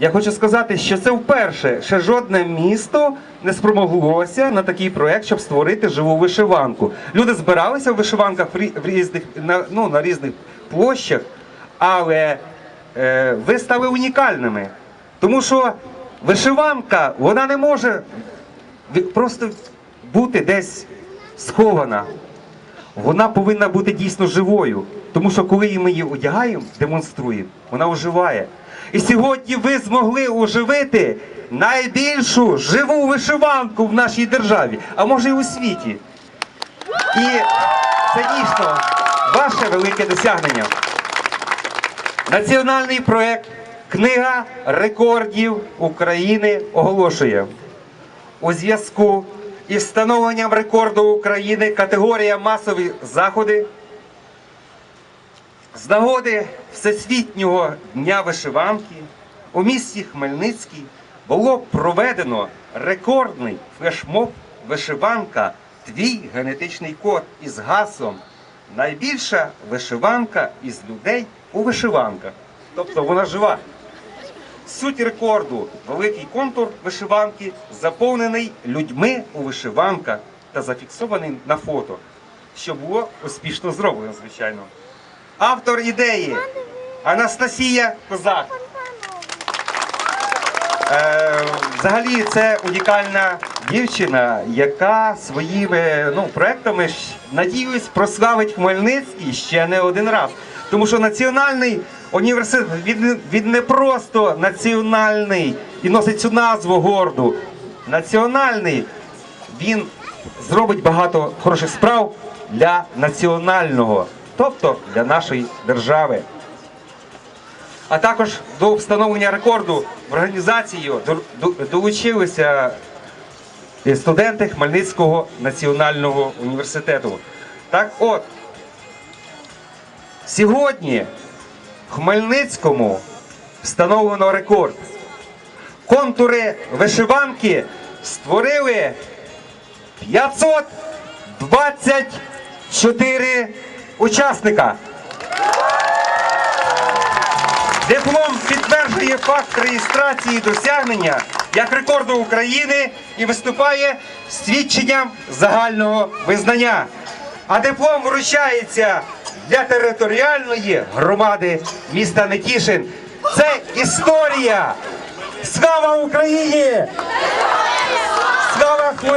Я хочу сказати, що це вперше, ще жодне місто не спромоглося на такий проект, щоб створити живу вишиванку. Люди збиралися в вишиванках в різних на, ну, на різних площах, але е, ви стали унікальними. Тому що вишиванка вона не може просто бути десь схована. Вона повинна бути дійсно живою. Тому що коли ми її одягаємо, демонструємо, вона оживає. І сьогодні ви змогли оживити найбільшу живу вишиванку в нашій державі, а може і у світі. І це дійсно ваше велике досягнення. Національний проект Книга рекордів України оголошує у зв'язку із встановленням рекорду України категорія масові заходи з нагоди Всесвітнього дня вишиванки у місті Хмельницький було проведено рекордний флешмоб вишиванка Твій генетичний код із гаслом Найбільша вишиванка із людей у вишиванках. Тобто вона жива. Суть рекорду великий контур вишиванки заповнений людьми у вишиванках та зафіксований на фото, що було успішно зроблено, звичайно. Автор ідеї Анастасія Козак. Е, взагалі, це унікальна дівчина, яка своїми ну, проектами надіюсь, прославить Хмельницький ще не один раз. Тому що національний університет він, він не просто національний і носить цю назву горду. Національний він зробить багато хороших справ для національного, тобто для нашої держави. А також до встановлення рекорду в організацію до- до- долучилися студенти Хмельницького національного університету. Так от, сьогодні Хмельницькому встановлено рекорд. Контури вишиванки створили 524 учасника. Диплом підтверджує факт реєстрації досягнення як рекорду України і виступає свідченням загального визнання. А диплом вручається для територіальної громади міста Нетішин. Це історія! Слава Україні! Слава Хмельницькому!